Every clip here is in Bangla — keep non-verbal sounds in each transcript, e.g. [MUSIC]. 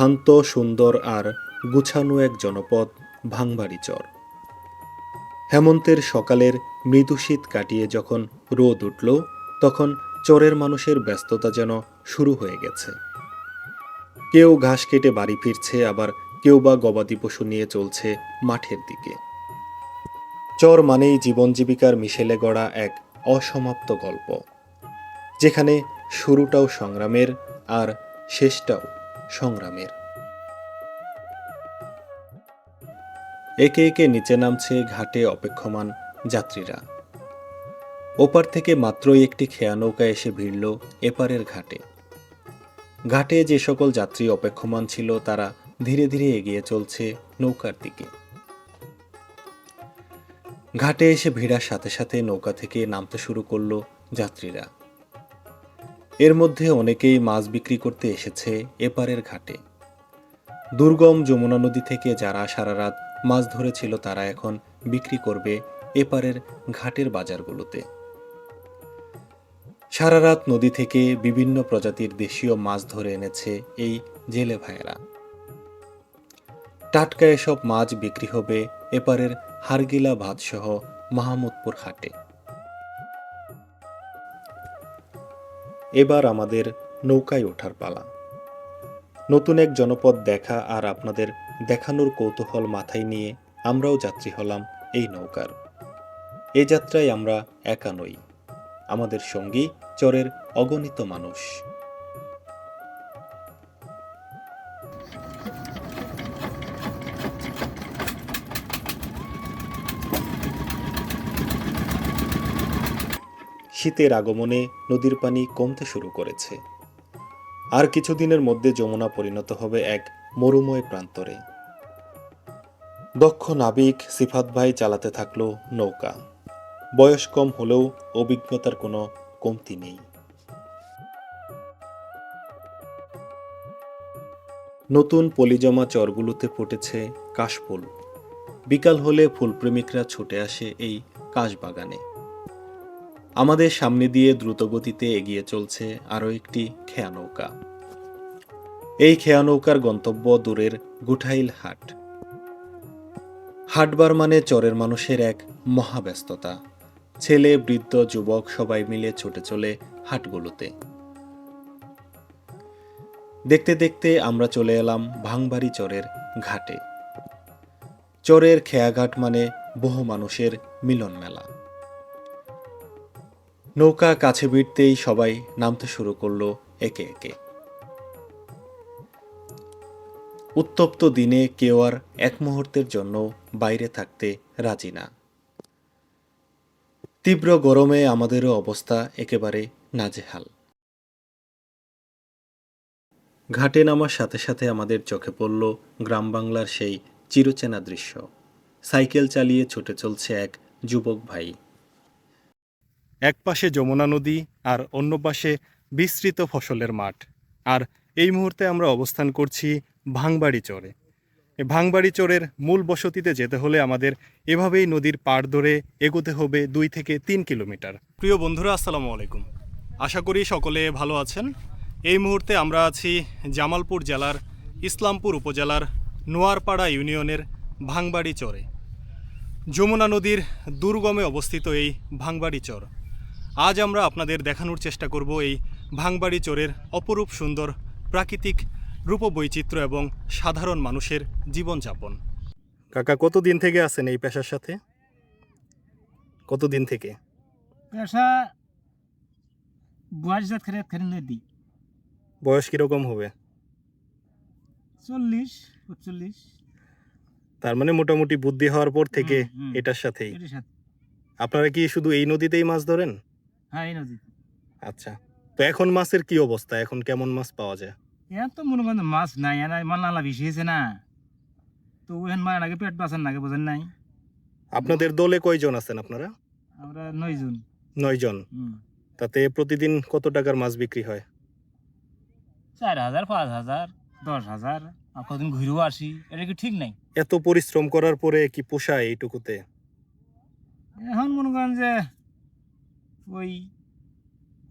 শান্ত, সুন্দর আর গুছানো এক জনপদ ভাঙবাড়ি চর। হেমন্তের সকালের মৃদু শীত কাটিয়ে যখন রোদ উঠল, তখন চরের মানুষের ব্যস্ততা যেন শুরু হয়ে গেছে। কেউ ঘাস কেটে বাড়ি ফিরছে, আবার কেউ বা গবাদি পশু নিয়ে চলছে মাঠের দিকে। চর মানেই জীবন জীবিকার মিশেলে গড়া এক অসমাপ্ত গল্প, যেখানে শুরুটাও সংগ্রামের আর শেষটাও সংগ্রামের। একে একে নিচে নামছে ঘাটে অপেক্ষমান যাত্রীরা। ওপার থেকে মাত্রই একটি খেয়া নৌকা এসে ভিড়ল এপারের ঘাটে। ঘাটে যে সকল যাত্রী অপেক্ষমান ছিল, তারা ধীরে ধীরে এগিয়ে চলছে নৌকার দিকে। ঘাটে এসে ভিড়ার সাথে সাথে নৌকা থেকে নামতে শুরু করল যাত্রীরা। এর মধ্যে অনেকেই মাছ বিক্রি করতে এসেছে এপারের ঘাটে। দুর্গম যমুনা নদী থেকে যারা সারা রাত মাছ ধরেছিল, তারা এখন বিক্রি করবে এপারের ঘাটের বাজারগুলোতে। সারা রাত নদী থেকে বিভিন্ন প্রজাতির দেশীয় মাছ ধরে এনেছে এই জেলে ভাইয়েরা। টাটকা এসব মাছ বিক্রি হবে এপারের হারগিলা ভাতসহ মাহমুদপুর হাটে এবার আমাদের নৌকায় ওঠার পালা। নতুন এক জনপদ দেখা আর আপনাদের দেখানোর কৌতূহল মাথায় নিয়ে আমরাও যাত্রী হলাম এই নৌকার। এ যাত্রায় আমরা একা নই। আমাদের সঙ্গী চরের অগণিত মানুষ। শীতের আগমনে নদীর পানি কমতে শুরু করেছে। আর কিছুদিনের মধ্যে যমুনা পরিণত হবে এক মরুময় প্রান্তরে। দক্ষ নাবিক সিফাত ভাই চালাতে থাকল নৌকা। বয়স কম হলেও অভিজ্ঞতার কোনো কমতি নেই। নতুন পলিজমা চরগুলোতে ফুটেছে কাশফুল। বিকাল হলে ফুলপ্রেমিকরা ছুটে আসে এই কাশবাগানে। আমাদের সামনে দিয়ে দ্রুতগতিতে এগিয়ে চলছে আরও একটি খেয়া নৌকা। এই খেয়া নৌকার গন্তব্য দূরের গুঠাইল হাট। হাটবার মানে চরের মানুষের এক মহাব্যস্ততা। ছেলে, বৃদ্ধ, যুবক সবাই মিলে ছুটে চলে হাটগুলোতে। দেখতে দেখতে আমরা চলে এলাম ভাঙবাড়ি চরের ঘাটে। চরের খেয়াঘাট মানে বহু মানুষের মিলন মেলা নৌকা কাছে ভিড়তেই সবাই নামতে শুরু করল একে একে। উত্তপ্ত দিনে কেউ আর এক মুহূর্তের জন্য বাইরে থাকতে রাজি না। তীব্র গরমে আমাদেরও অবস্থা একেবারে নাজেহাল। ঘাটে নামার সাথে সাথে আমাদের চোখে পড়ল গ্রাম বাংলার সেই চিরচেনা দৃশ্য। সাইকেল চালিয়ে ছুটে চলছে এক যুবক ভাই। এক পাশে যমুনা নদী আর অন্য পাশে বিস্তৃত ফসলের মাঠ। আর এই মুহূর্তে আমরা অবস্থান করছি ভাঙবাড়ি চরে। এই ভাঙবাড়ি চরের মূল বসতিতে যেতে হলে আমাদের এভাবেই নদীর পাড় ধরে এগোতে হবে দুই থেকে তিন কিলোমিটার। প্রিয় বন্ধুরা, আসসালামু আলাইকুম। আশা করি সকলে ভালো আছেন। এই মুহূর্তে আমরা আছি জামালপুর জেলার ইসলামপুর উপজেলার নোয়ারপাড়া ইউনিয়নের ভাঙবাড়ি চরে। যমুনা নদীর দুর্গমে অবস্থিত এই ভাঙবাড়ি চর আজ আমরা আপনাদের দেখানোর চেষ্টা করব এই ভাঙবাড়ি চোরের অপরূপ সুন্দর প্রাকৃতিক রূপবৈচিত্র্য এবং সাধারণ মানুষের জীবনযাপন। কাকা কতদিন থেকে আছেন এই পেশার সাথে? কতদিন থেকে? পেশা বয়স জাত নদী বয়স কীরকম হবে? চল্লিশ তার মানে মোটামুটি বুদ্ধি হওয়ার পর থেকে। এটার সাথেই। এটার সাথে। আপনারা কি শুধু এই নদীতেই মাছ ধরেন? হ্যাঁ এই নদী আচ্ছা তো এখন মাছের কি অবস্থা? এখন কেমন মাছ পাওয়া যায়? এখন তো মনে করেন মাছ নাই এনা ইমান নালা বেশি হয়েছে না। তো ওখান মায়ের আগে পেট বাঁচার নাগে বোঝেন নাই। আপনাদের দলে কয়জন আছেন আপনারা? আমরা নয়জন। নয় জন তাতে প্রতিদিন কত টাকার মাছ বিক্রি হয়? চার হাজার পাঁচ হাজার দশ হাজার আর কদিন ঘুরেও আসি এটা কি ঠিক নাই? এত পরিশ্রম করার পরে কি পোষায় এইটুকুতে? এখন মনে করেন যে ওই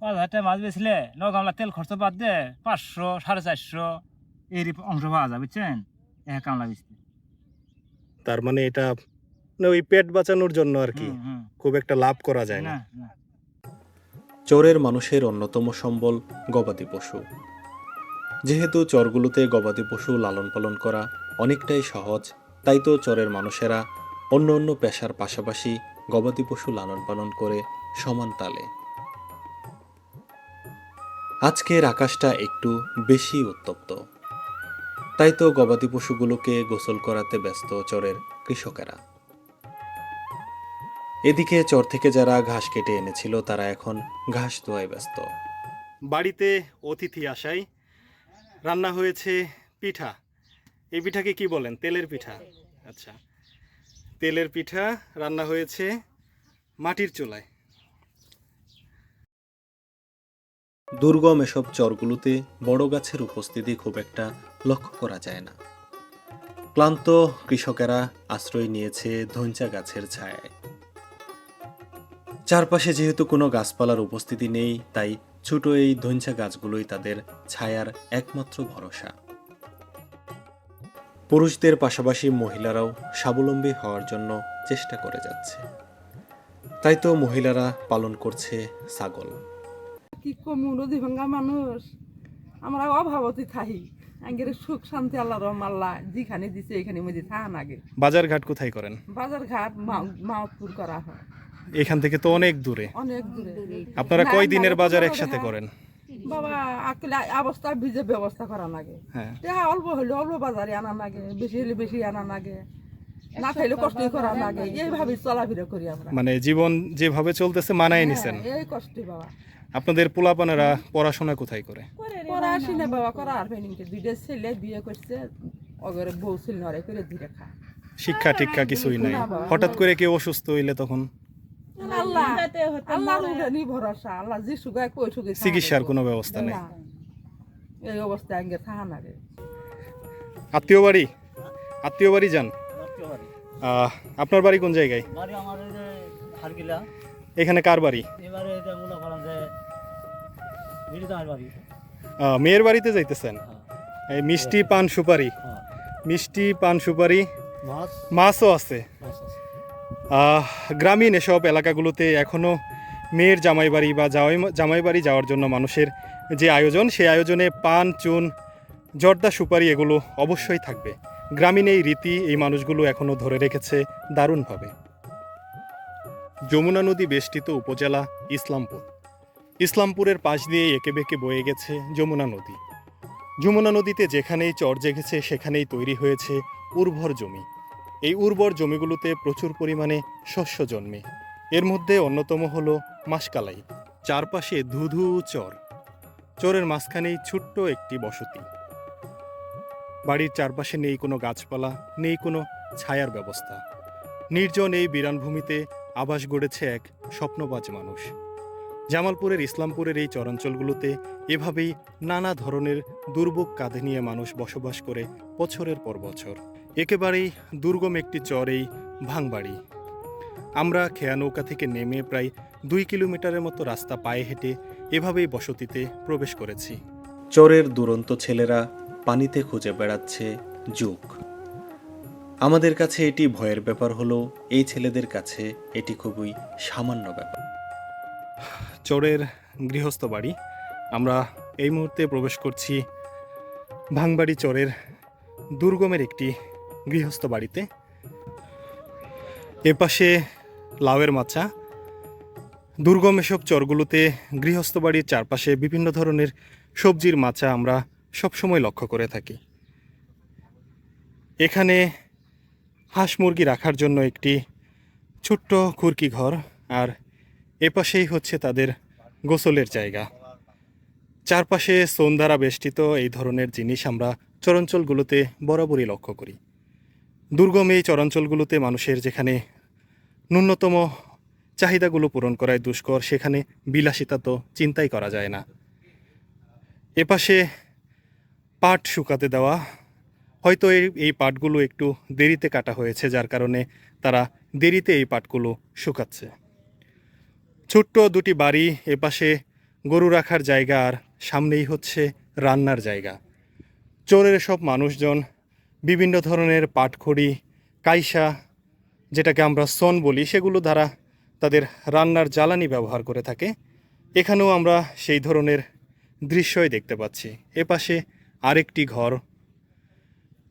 পাঁচ হাজার টাকা মাছ বেচলে ন গামলা তেল খরচ বাদ দে পাঁচশো সাড়ে চারশো এর অংশ পাওয়া যায় বুঝছেন? এক কামলা বেচতে। তার মানে এটা না ওই পেট বাঁচানোর জন্য আর কি। খুব একটা লাভ করা যায় না। চরের মানুষের অন্যতম সম্বল গবাদি পশু। যেহেতু চরগুলোতে গবাদি পশু লালন পালন করা অনেকটাই সহজ তাই তো চরের মানুষেরা অন্য অন্য পেশার পাশাপাশি গবাদি পশু লালন পালন করে সমান তালে। আজকের আকাশটা একটু বেশি উত্তপ্ত। তাই তো গবাদি পশুগুলোকে গোসল করাতে ব্যস্ত চরের কৃষকেরা। এদিকে চর থেকে যারা ঘাস কেটে এনেছিল, তারা এখন ঘাস ধোয়ায় ব্যস্ত। বাড়িতে অতিথি আসায় রান্না হয়েছে পিঠা। এই পিঠাকে কি বলেন? তেলের পিঠা? আচ্ছা। তেলের পিঠা, রান্না হয়েছে মাটির চুলায়। দুর্গম এসব চরগুলোতে বড় গাছের উপস্থিতি খুব একটা লক্ষ্য করা যায় না। ক্লান্ত কৃষকেরা আশ্রয় নিয়েছে ধৈঞ্চা গাছের ছায়ায়। চারপাশে যেহেতু কোনো গাছপালার উপস্থিতি নেই, তাই ছোট এই ধৈঞ্চা গাছগুলোই তাদের ছায়ার একমাত্র ভরসা। পুরুষদের পাশাপাশি মহিলারাও স্বাবলম্বী হওয়ার জন্য চেষ্টা করে যাচ্ছে। তাই তো মহিলারা পালন করছে ছাগল। কি মানুষ? আমরা অভাবতী আগের সুখ শান্তি আল্লাহ রহম আল্লাহ যেখানে দিছে এখানে মধ্যে নাগে বাজার ঘাট কোথায় করেন? বাজার ঘাট মাওতপুর করা হয়। এখান থেকে তো অনেক দূরে। অনেক দূরে। আপনারা কয় দিনের বাজার একসাথে করেন? বাবা আকলে অবস্থা ভিজে ব্যবস্থা করা লাগে। হ্যাঁ। অল্প হইলে অল্প বাজারে আনা লাগে বেশি হলে বেশি আনা লাগে। না খাইলে কষ্ট করা লাগে। এইভাবে চলাফেরা করি আমরা। মানে জীবন যেভাবে চলতেছে মানায় নিছেন। হ্যাঁ, এই কষ্ট বাবা। আপনাদের পোলাপানেরা পড়াশোনা কোথায় করে? করা আসি না বাবা করা আর ফেনিকে দুইটা ছেলে বিয়ে করছে অগরে বউ ছিল নরে করে ধীরে খা। শিক্ষা টিক্ষা কিছুই নাই। হঠাৎ করে কেউ অসুস্থ হইলে তখন? চিকিৎসার কোনো ব্যবস্থা নেই। এই আগে না রে। আত্মীয় বাড়ি? আত্মীয় বাড়ি যান? আহ, আপনার বাড়ি কোন জায়গায়? বাড়ি আমার খারকিলা এখানে কার বাড়ি? এবারে এটা মনে করেন যে মিরিদার বাড়ি। মেয়ের বাড়িতে যাইতেছেন? এই মিষ্টি পান সুপারি। হ্যাঁ। মিষ্টি পান সুপারি। মাছও আছে। গ্রামীণ এসব এলাকাগুলোতে এখনও মেয়ের জামাই বাড়ি বা জামাই জামাই বাড়ি যাওয়ার জন্য মানুষের যে আয়োজন সেই আয়োজনে পান চুন জর্দা সুপারি এগুলো অবশ্যই থাকবে। গ্রামীণ এই রীতি এই মানুষগুলো এখনও ধরে রেখেছে দারুণভাবে। যমুনা নদী বেষ্টিত উপজেলা ইসলামপুর। ইসলামপুরের পাশ দিয়ে এঁকে বেঁকে বয়ে গেছে যমুনা নদী। যমুনা নদীতে যেখানেই চর জেগেছে, সেখানেই তৈরি হয়েছে উর্বর জমি। এই উর্বর জমিগুলোতে প্রচুর পরিমাণে শস্য জন্মে। এর মধ্যে অন্যতম হল মাসকালাই, চারপাশে ধুধু চর। চরের মাঝখানেই ছোট্ট একটি বসতি। বাড়ির চারপাশে নেই কোনো গাছপালা, নেই কোনো ছায়ার ব্যবস্থা। নির্জন এই বিরানভূমিতে আবাস গড়েছে এক স্বপ্নবাজ মানুষ। জামালপুরের ইসলামপুরের এই চরাঞ্চলগুলোতে এভাবেই নানা ধরনের দুর্ভোগ কাঁধে নিয়ে মানুষ বসবাস করে বছরের পর বছর। একেবারেই দুর্গম একটি চর এই ভাঙবাড়ি। আমরা খেয়া নৌকা থেকে নেমে প্রায় দুই কিলোমিটারের মতো রাস্তা পায়ে হেঁটে এভাবেই বসতিতে প্রবেশ করেছি। চরের দুরন্ত ছেলেরা পানিতে খুঁজে বেড়াচ্ছে যুগ। আমাদের কাছে এটি ভয়ের ব্যাপার হলো, এই ছেলেদের কাছে এটি খুবই সামান্য ব্যাপার। চরের গৃহস্থ বাড়ি। আমরা এই মুহূর্তে প্রবেশ করছি ভাঙবাড়ি চরের দুর্গমের একটি গৃহস্থ বাড়িতে। এপাশে লাউয়ের মাচা। দুর্গম এসব চরগুলোতে গৃহস্থ বাড়ির চারপাশে বিভিন্ন ধরনের সবজির মাচা আমরা সবসময় লক্ষ্য করে থাকি। এখানে হাঁস মুরগি রাখার জন্য একটি ছোট্ট খুরকি ঘর, আর এপাশেই হচ্ছে তাদের গোসলের জায়গা। চারপাশে সোন দ্বারা বেষ্টিত এই ধরনের জিনিস আমরা চরাঞ্চলগুলোতে বরাবরই লক্ষ্য করি। দুর্গম এই চরাঞ্চলগুলোতে মানুষের যেখানে ন্যূনতম চাহিদাগুলো পূরণ করায় দুষ্কর, সেখানে বিলাসিতা তো চিন্তাই করা যায় না। এপাশে পাট শুকাতে দেওয়া হয়তো এই এই পাটগুলো একটু দেরিতে কাটা হয়েছে, যার কারণে তারা দেরিতে এই পাটগুলো শুকাচ্ছে। ছোট্ট দুটি বাড়ি এপাশে গরু রাখার জায়গা আর সামনেই হচ্ছে রান্নার জায়গা। চোরের সব মানুষজন, বিভিন্ন ধরনের পাটখড়ি, কাইসা, যেটাকে আমরা সন বলি, সেগুলো দ্বারা তাদের রান্নার জ্বালানি ব্যবহার করে থাকে। এখানেও আমরা সেই ধরনের দৃশ্যই দেখতে পাচ্ছি। এপাশে আরেকটি ঘর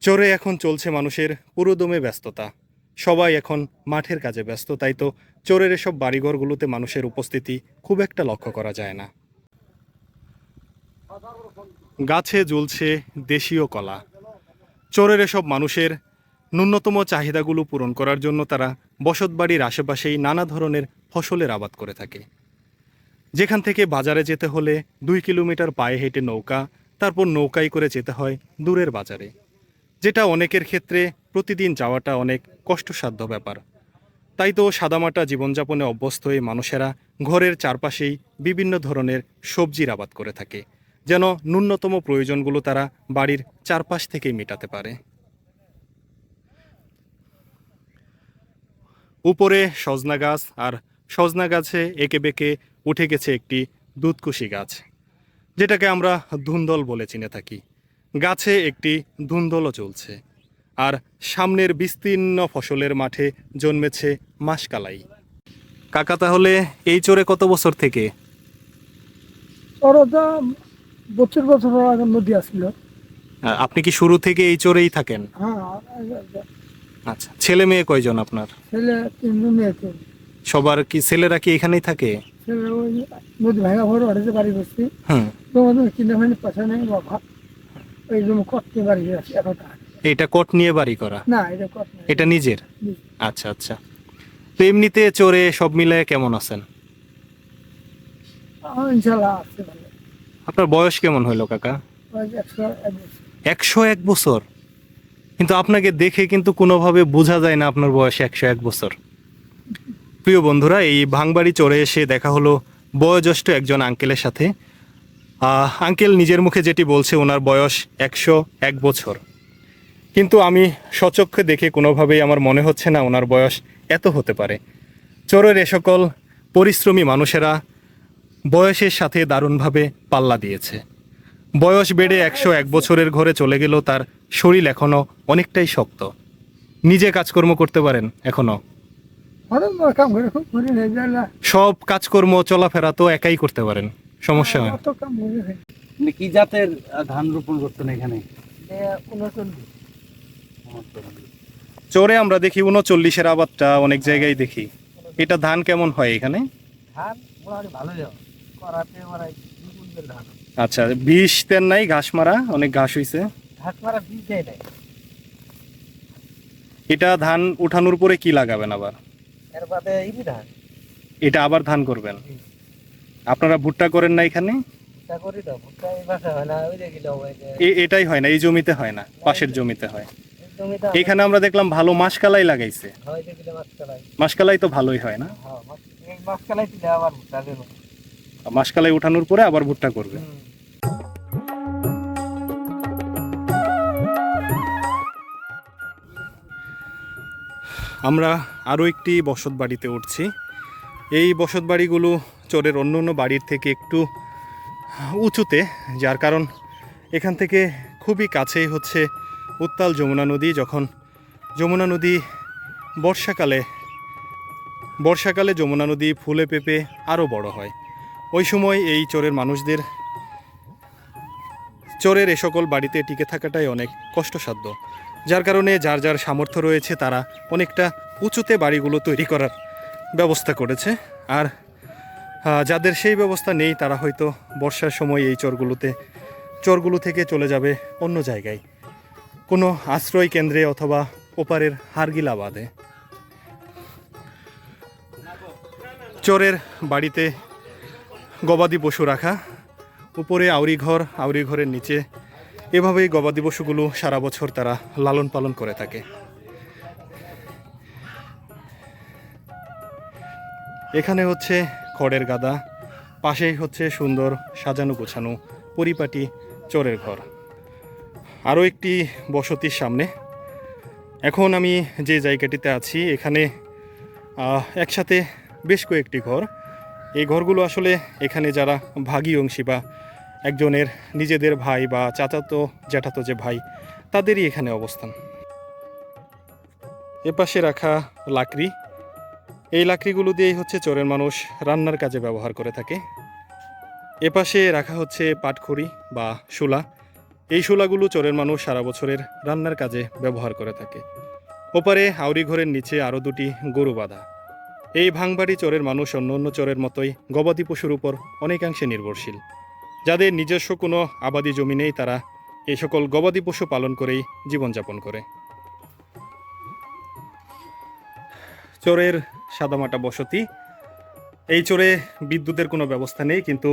চোরে এখন চলছে মানুষের পুরোদমে ব্যস্ততা। সবাই এখন মাঠের কাজে ব্যস্ত, তাই তো চোরের এসব বাড়িঘরগুলোতে মানুষের উপস্থিতি খুব একটা লক্ষ্য করা যায় না। গাছে ঝুলছে দেশীয় কলা। চোরের এসব মানুষের ন্যূনতম চাহিদাগুলো পূরণ করার জন্য তারা বসতবাড়ির আশেপাশেই নানা ধরনের ফসলের আবাদ করে থাকে। যেখান থেকে বাজারে যেতে হলে দুই কিলোমিটার পায়ে হেঁটে নৌকা, তারপর নৌকায় করে যেতে হয় দূরের বাজারে। যেটা অনেকের ক্ষেত্রে প্রতিদিন যাওয়াটা অনেক কষ্টসাধ্য ব্যাপার। তাই তো সাদামাটা জীবনযাপনে অভ্যস্ত হয়ে মানুষেরা ঘরের চারপাশেই বিভিন্ন ধরনের সবজির আবাদ করে থাকে, যেন ন্যূনতম প্রয়োজনগুলো তারা বাড়ির চারপাশ থেকেই মেটাতে পারে। উপরে সজনা গাছ আর সজনা গাছে এঁকে বেঁকে উঠে গেছে একটি দুধকুশি গাছ, যেটাকে আমরা ধুন্দল বলে চিনে থাকি। গাছে একটি ধুন্দলও চলছে আর সামনের বিস্তীর্ণ ফসলের মাঠে জন্মেছে মাসকালাই। কাকা তাহলে এই চোরে কত বছর থেকে? বছর বছর আগে নদী আসছিল। আহ, আপনি কি শুরু থেকে এই চোরেই থাকেন? হ্যাঁ আচ্ছা ছেলে মেয়ে কয়জন আপনার? ছেলে তিনজন মেয়েছে সবার কি ছেলেরা কি এখানেই থাকে? নদী ভাঙা ভরে বাড়ি বসছি তোমাদের কিনে পয়সা নেই ওই জন্য করতে বাড়ি আছে এতটা এটা কট নিয়ে বাড়ি করা? না এটা কত এটা নিজের। আচ্ছা আচ্ছা। তো এমনিতে চোরে সব মিলায় কেমন আছেন? আমার আছে ভালো। আপনার বয়স কেমন হইল কাকা? একশো এক বছর। কিন্তু আপনাকে দেখে কিন্তু কোনোভাবে বোঝা যায় না আপনার বয়স একশো এক বছর। প্রিয় বন্ধুরা এই ভাঙবাড়ি চড়ে এসে দেখা হলো বয়োজ্যেষ্ঠ একজন আঙ্কেলের সাথে। আঙ্কেল নিজের মুখে যেটি বলছে ওনার বয়স একশো এক বছর। কিন্তু আমি সচক্ষে দেখে কোনোভাবেই আমার মনে হচ্ছে না ওনার বয়স এত হতে পারে। চোরের এ সকল পরিশ্রমী মানুষেরা বয়সের সাথে দারুণভাবে পাল্লা দিয়েছে। বয়স বেড়ে একশো এক বছরের ঘরে চলে গেলেও তার শরীর এখনও অনেকটাই শক্ত। নিজে কাজকর্ম করতে পারেন এখনও। অনেক বড় কাম করে খুব করে যায় না। সব কাজকর্ম চলাফেরা তো একাই করতে পারেন। সমস্যা হয়। হয় মানে কি জাতের ধান রোপণ করছেন এখানে? চোরে আমরা দেখি উনচল্লিশের আবাদটা অনেক জায়গায় দেখি। এটা ধান কেমন হয় এখানে? আচ্ছা বিষ তেন নাই ঘাস মারা অনেক ঘাস হইছে। ঘাস মারা বীজ দেয় নাই। এটা ধান উঠানোর পরে কি লাগাবেন আবার? এটা আবার ধান করবেন? আপনারা ভুট্টা করেন না এখানে? হয় এটাই হয় না এই জমিতে হয় না পাশের জমিতে হয়। এখানে আমরা দেখলাম ভালো মাসকালাই লাগাইছে। মাসকালাই। তো ভালোই হয় না? হ্যাঁ মাসকালাই উঠানোর পরে আবার ভুট্টা করবে। আমরা আরও একটি বসত বাড়িতে উঠছি। এই বসত বাড়িগুলো চরের অন্য অন্য বাড়ির থেকে একটু উঁচুতে, যার কারণ এখান থেকে খুবই কাছেই হচ্ছে উত্তাল যমুনা নদী, যখন যমুনা নদী বর্ষাকালে বর্ষাকালে যমুনা নদী ফুলে পেঁপে আরও বড় হয়। ওই সময় এই চোরের মানুষদের, চোরের এ সকল বাড়িতে টিকে থাকাটাই অনেক কষ্টসাধ্য। যার কারণে যার যার সামর্থ্য রয়েছে, তারা অনেকটা উঁচুতে বাড়িগুলো তৈরি করার ব্যবস্থা করেছে। আর যাদের সেই ব্যবস্থা নেই, তারা হয়তো বর্ষার সময় এই চরগুলোতে, চরগুলো থেকে চলে যাবে অন্য জায়গায়। কোনো আশ্রয় কেন্দ্রে অথবা ওপারের হারগিলাবাদে চোরের বাড়িতে গবাদি পশু রাখা, উপরে আউরি ঘর, আউরি ঘরের নিচে এভাবেই গবাদি পশুগুলো সারা বছর তারা লালন পালন করে থাকে। এখানে হচ্ছে খড়ের গাদা, পাশেই হচ্ছে সুন্দর সাজানো গোছানো পরিপাটি চোরের ঘর। আরও একটি বসতির সামনে। এখন আমি যে জায়গাটিতে আছি, এখানে একসাথে বেশ কয়েকটি ঘর। এই ঘরগুলো আসলে এখানে যারা ভাগী অংশী বা একজনের নিজেদের ভাই বা চাচাতো, জ্যাঠাতো যে ভাই, তাদেরই এখানে অবস্থান। এপাশে রাখা লাকড়ি এই লাকড়িগুলো দিয়েই হচ্ছে চোরের মানুষ রান্নার কাজে ব্যবহার করে থাকে। এপাশে রাখা হচ্ছে পাটখড়ি বা শুলা। এই শুলাগুলো চোরের মানুষ সারা বছরের রান্নার কাজে ব্যবহার করে থাকে। ওপারে আউরি ঘরের নিচে আরও দুটি গরু বাঁধা। এই ভাঙবাড়ি চোরের মানুষ অন্য অন্য চোরের মতোই গবাদি পশুর উপর অনেকাংশে নির্ভরশীল। যাদের নিজস্ব কোনো আবাদি জমি নেই, তারা এই সকল গবাদি পশু পালন করেই জীবনযাপন করে। চোরের সাদামাটা বসতি। এই চোরে বিদ্যুতের কোনো ব্যবস্থা নেই, কিন্তু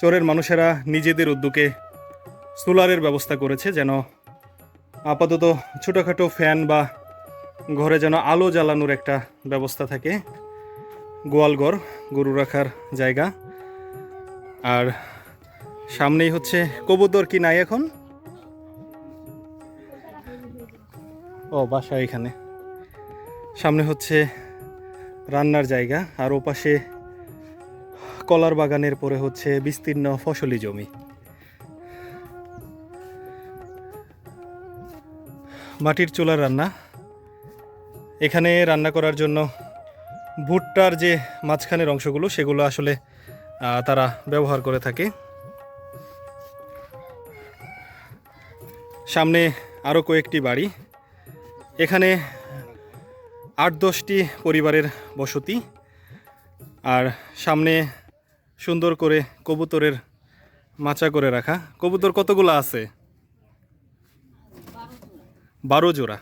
চোরের মানুষেরা নিজেদের উদ্যোগে সোলারের ব্যবস্থা করেছে যেন আপাতত ছোটোখাটো ফ্যান বা ঘরে যেন আলো জ্বালানোর একটা ব্যবস্থা থাকে। গোয়ালঘর, গরু রাখার জায়গা। আর সামনেই হচ্ছে কবুতর কি নাই এখন? ও, বাসা এখানে। সামনে হচ্ছে রান্নার জায়গা, আর ওপাশে কলার বাগানের পরে হচ্ছে বিস্তীর্ণ ফসলি জমি। মাটির চুলার রান্না। এখানে রান্না করার জন্য ভুট্টার যে মাঝখানের অংশগুলো, সেগুলো আসলে তারা ব্যবহার করে থাকে। সামনে আরও কয়েকটি বাড়ি। এখানে আট দশটি পরিবারের বসতি। আর সামনে সুন্দর করে কবুতরের মাচা করে রাখা। কবুতর কতগুলো আছে? বারো জোড়া।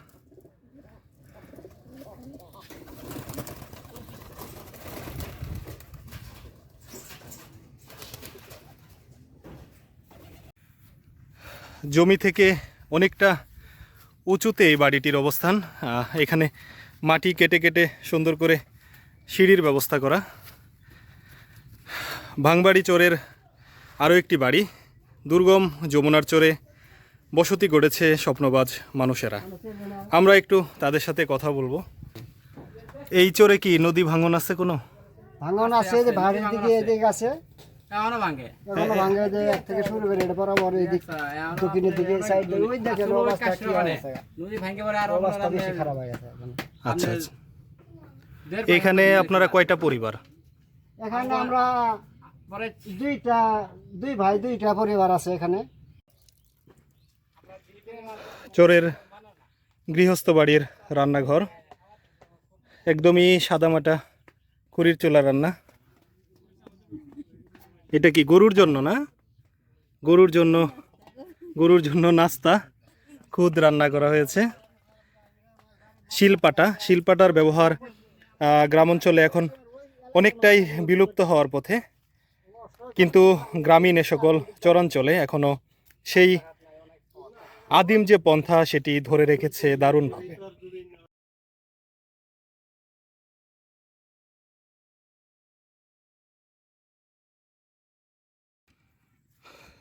জমি থেকে অনেকটা উঁচুতে এই বাড়িটির অবস্থান। এখানে মাটি কেটে কেটে সুন্দর করে সিঁড়ির ব্যবস্থা করা। ভাঙবাড়ি চোরের আরও একটি বাড়ি দুর্গম যমুনার চরে বসতি গড়েছে স্বপ্নবাজ মানুষেরা। আমরা একটু তাদের সাথে কথা বলব। এই চরে কি নদী ভাঙন আছে কোনো? ভাঙন আছে যে দিকে এদিকে আছে। এখনও ভাঙে। এখনও ভাঙে যে এক থেকে শুরু করে এটা বরাবর এদিক দক্ষিণের দিকে সাইড ওই দেখেন অবস্থা কি হয়েছে নদী ভাঙে পরে আর অবস্থা বেশি খারাপ হয়ে গেছে এখন। আচ্ছা আচ্ছা। এখানে আপনারা কয়টা পরিবার? এখানে আমরা দুইটা দুই ভাই দুইটা পরিবার আছে এখানে। চোরের গৃহস্থ বাড়ির রান্নাঘর। একদমই সাদামাটা খুরির চোলা রান্না। এটা কি গরুর জন্য না? গরুর জন্য গরুর জন্য নাস্তা খুদ রান্না করা হয়েছে। শিলপাটা। শিলপাটার ব্যবহার গ্রামাঞ্চলে এখন অনেকটাই বিলুপ্ত হওয়ার পথে। কিন্তু গ্রামীণ এ সকল চরাঞ্চলে এখনও সেই আদিম যে পন্থা, সেটি ধরে রেখেছে দারুণভাবে।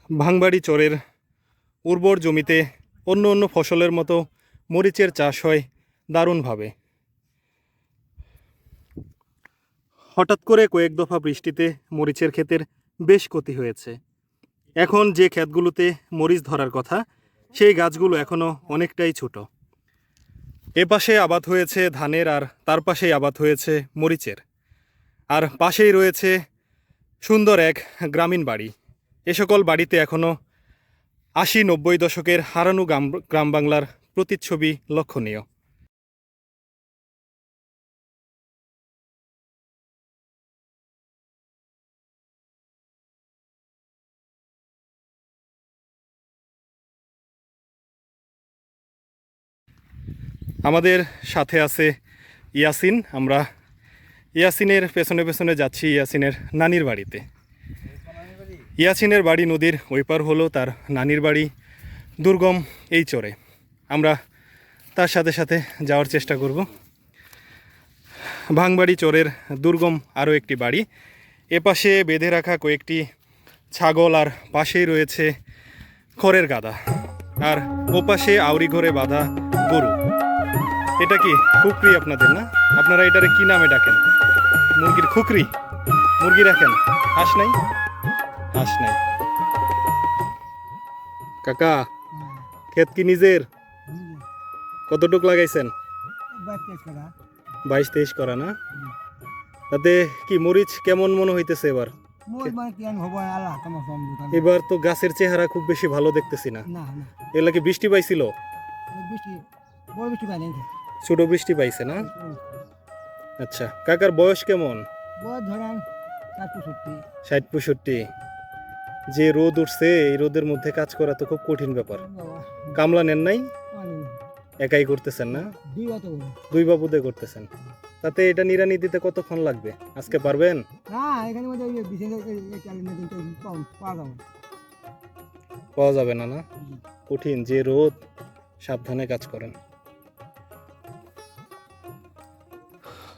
ভাঙবাড়ি চরের উর্বর জমিতে অন্য অন্য ফসলের মতো মরিচের চাষ হয়। দারুণভাবে। হঠাৎ করে কয়েক দফা বৃষ্টিতে মরিচের ক্ষেতের বেশ ক্ষতি হয়েছে। এখন যে ক্ষেতগুলোতে মরিচ ধরার কথা, সেই গাছগুলো এখনও অনেকটাই ছোট। এ পাশে আবাদ হয়েছে ধানের আর তার পাশেই আবাদ হয়েছে মরিচের। আর পাশেই রয়েছে সুন্দর এক গ্রামীণ বাড়ি। এ সকল বাড়িতে এখনও আশি নব্বই দশকের হারানো গ্রাম গ্রাম বাংলার প্রতিচ্ছবি লক্ষণীয়। আমাদের সাথে আছে ইয়াসিন। আমরা ইয়াসিনের পেছনে পেছনে যাচ্ছি, ইয়াসিনের নানির বাড়িতে। ইয়াসিনের বাড়ি নদীর ওই পার হলো, তার নানির বাড়ি দুর্গম এই চরে। আমরা তার সাথে সাথে যাওয়ার চেষ্টা করব। ভাঙবাড়ি চরের দুর্গম আরও একটি বাড়ি। এপাশে বেঁধে রাখা কয়েকটি ছাগল, আর পাশেই রয়েছে খড়ের গাদা। আর ওপাশে আউরি ঘরে বাঁধা গরু। এটা কি? খুকরি আপনাদের না? আপনারা এটারে কি নামে ডাকেন? মুরগির খুকরি? মুরগি রাখেন হাঁস নাই? হাঁস নাই। কাকা ক্ষেত কি নিজের? কতটুক লাগাইছেন? বাইশ তেইশ করা না? তাতে কি মরিচ কেমন মনে হইতেছে এবার? এবার তো গাছের চেহারা খুব বেশি ভালো দেখতেছি না। এগুলা কি বৃষ্টি পাইছিল? বৃষ্টি বড় বৃষ্টি পাই নাই ছোট বৃষ্টি পাইছে না? আচ্ছা কাকার বয়স কেমন? ষাট পঁয়ষট্টি। যে রোদ উঠছে এই রোদের মধ্যে কাজ করা তো খুব কঠিন ব্যাপার। কামলা নেন নাই? একাই করতেছেন না? দুই বাবুদে করতেছেন। তাতে এটা নিরানি দিতে কতক্ষণ লাগবে? আজকে পারবেন? পাওয়া যাবে। না না? কঠিন যে রোদ সাবধানে কাজ করেন।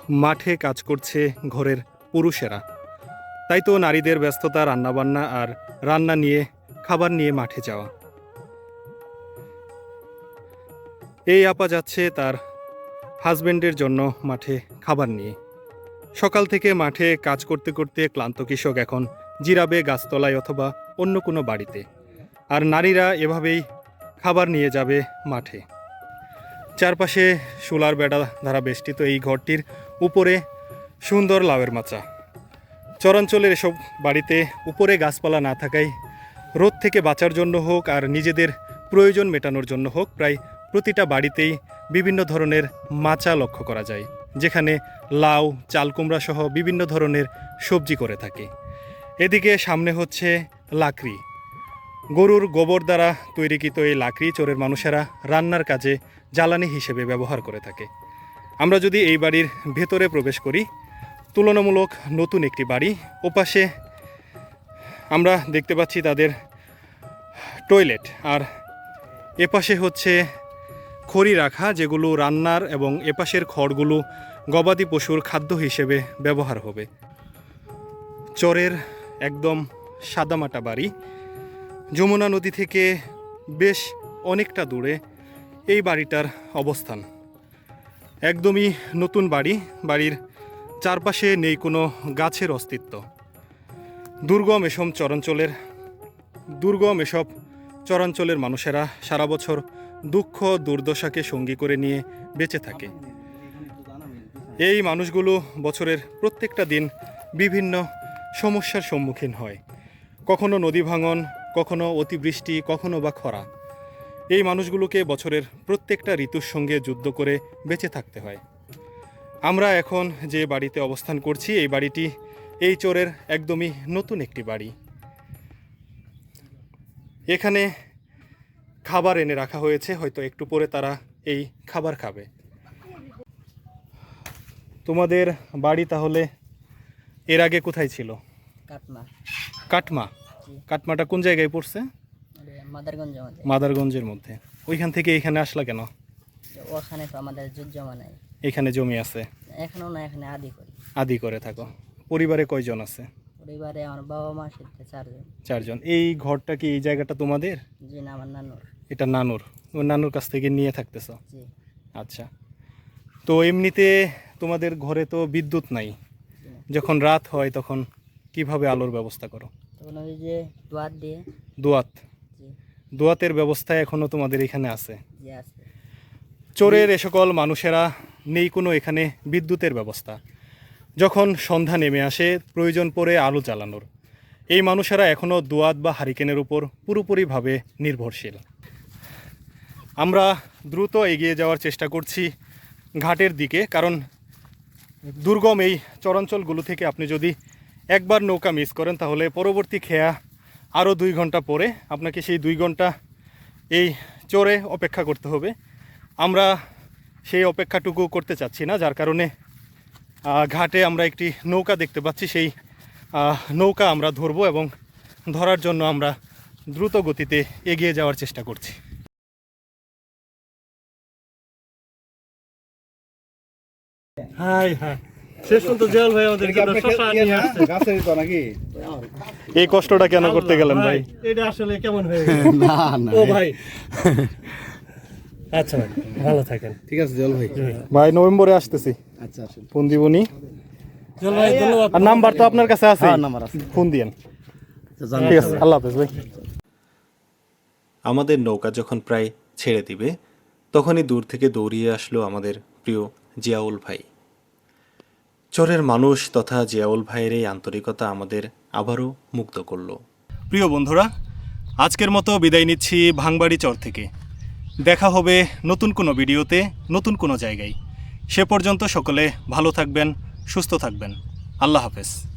মাঠে কাজ করছে ঘরের পুরুষেরা। তাই তো নারীদের ব্যস্ততা, রান্নাবান্না আর রান্না নিয়ে, খাবার নিয়ে মাঠে যাওয়া। এই আপা যাচ্ছে তার হাজবেন্ডের জন্য মাঠে খাবার নিয়ে। সকাল থেকে মাঠে কাজ করতে করতে ক্লান্ত কৃষক এখন জিরাবে, গাছতলায় অথবা অন্য কোনো বাড়িতে। আর নারীরা এভাবেই খাবার নিয়ে যাবে মাঠে। চারপাশে সোলার বেড়া দ্বারা বেষ্টিত এই ঘরটির উপরে সুন্দর লাউয়ের মাচা। চরাঞ্চলের এসব বাড়িতে উপরে গাছপালা না থাকায় রোদ থেকে বাঁচার জন্য হোক আর নিজেদের প্রয়োজন মেটানোর জন্য হোক প্রায় প্রতিটা বাড়িতেই বিভিন্ন ধরনের মাচা লক্ষ্য করা যায়, যেখানে লাউ চাল কুমড়া সহ বিভিন্ন ধরনের সবজি করে থাকে। এদিকে সামনে হচ্ছে লাকড়ি। গরুর গোবর দ্বারা তৈরিকৃত এই লাকড়ি চোরের মানুষেরা রান্নার কাজে জ্বালানি হিসেবে ব্যবহার করে থাকে। আমরা যদি এই বাড়ির ভেতরে প্রবেশ করি, তুলনামূলক নতুন একটি বাড়ি, ওপাশে আমরা দেখতে পাচ্ছি তাদের টয়লেট আর এপাশে হচ্ছে খড়ি রাখা, যেগুলো রান্নার এবং এপাশের খড়গুলো গবাদি পশুর খাদ্য হিসেবে ব্যবহার হবে। চরের একদম সাদামাটা বাড়ি। যমুনা নদী থেকে বেশ অনেকটা দূরে এই বাড়িটার অবস্থান। একদমই নতুন বাড়ি, বাড়ির চারপাশে নেই কোনো গাছের অস্তিত্ব। দুর্গম এসব চরাঞ্চলের, দুর্গম এসব চরাঞ্চলের মানুষেরা সারা বছর দুঃখ, দুর্দশাকে সঙ্গী করে নিয়ে বেঁচে থাকে। এই মানুষগুলো বছরের প্রত্যেকটা দিন বিভিন্ন সমস্যার সম্মুখীন হয়। কখনো নদী ভাঙন, কখনো অতিবৃষ্টি, কখনো বা খরা। এই মানুষগুলোকে বছরের প্রত্যেকটা ঋতুর সঙ্গে যুদ্ধ করে বেঁচে থাকতে হয়। আমরা এখন যে বাড়িতে অবস্থান করছি এই বাড়িটি এই চোরের একদমই নতুন একটি বাড়ি। এখানে খাবার এনে রাখা হয়েছে হয়তো একটু পরে তারা এই খাবার খাবে। তোমাদের বাড়ি তাহলে এর আগে কোথায় ছিল? কাটমা। কাটমা কাটমাটা কোন জায়গায় পড়ছে? মাদারগঞ্জের মধ্যে। ওইখান থেকে এখানে আসলা কেন? ওখানে তো আমাদের জমা নাই এখানে জমি আছে? এখনও না এখানে আদি করি। আদি করে থাকো। পরিবারে কয়জন আছে? পরিবারে আমার বাবা মা সাথে চারজন। চারজন। এই ঘরটা কি এই জায়গাটা তোমাদের? জি না আমার নানুর। এটা নানুর। নানুর কাছ থেকে নিয়ে থাকতেছ? জি। আচ্ছা। তো এমনিতে তোমাদের ঘরে তো বিদ্যুৎ নাই। যখন রাত হয় তখন কীভাবে আলোর ব্যবস্থা করো? তখন ওই যে দোয়ার দিয়ে দোয়াত। দোয়াতের ব্যবস্থা এখনও তোমাদের এখানে আছে। আছে চোরের এ সকল মানুষেরা নেই কোনো এখানে বিদ্যুতের ব্যবস্থা। যখন সন্ধ্যা নেমে আসে প্রয়োজন পড়ে আলো জ্বালানোর। এই মানুষেরা এখনও দোয়াত বা হারিকেনের উপর পুরোপুরিভাবে নির্ভরশীল। আমরা দ্রুত এগিয়ে যাওয়ার চেষ্টা করছি ঘাটের দিকে কারণ দুর্গম এই চরাঞ্চলগুলো থেকে আপনি যদি একবার নৌকা মিস করেন তাহলে পরবর্তী খেয়া আরও দুই ঘণ্টা পরে আপনাকে সেই দুই ঘণ্টা এই চরে অপেক্ষা করতে হবে। আমরা সেই অপেক্ষাটুকু করতে চাচ্ছি না, যার কারণে ঘাটে আমরা একটি নৌকা দেখতে পাচ্ছি। সেই নৌকা আমরা ধরবো এবং ধরার জন্য আমরা দ্রুত গতিতে এগিয়ে যাওয়ার চেষ্টা করছি। হাই হাই শেষ পর্যন্ত জল ভাই আমাদের এই কষ্টটা কেন করতে গেলেন ভাই এটা আসলে কেমন হয়ে [LAUGHS] না না। ও ভাই। আচ্ছা ভাই ভালো থাকেন। ঠিক আছে জল ভাই। ভাই। নভেম্বরে আসতেছি। আচ্ছা আসুন। ফোন দিবনি? চল ভাই ধন্যবাদ। আর নাম্বার তো আপনার কাছে আছে। হ্যাঁ, নাম্বার আছে। ফোন দিয়েন। আচ্ছা, ঠিক আছে আল্লাহ হাফেজ ভাই। আমাদের নৌকা যখন প্রায় ছেড়ে দিবে তখনই দূর থেকে দৌড়িয়ে আসলো আমাদের প্রিয় জিয়াউল ভাই। চরের মানুষ তথা জিয়াউল ভাইয়ের এই আন্তরিকতা আমাদের আবারও মুগ্ধ করল। প্রিয় বন্ধুরা, আজকের মতো বিদায় নিচ্ছি ভাঙবাড়ি চর থেকে। দেখা হবে নতুন কোনো ভিডিওতে, নতুন কোনো জায়গায়। সে পর্যন্ত সকলে ভালো থাকবেন, সুস্থ থাকবেন। আল্লাহ হাফেজ।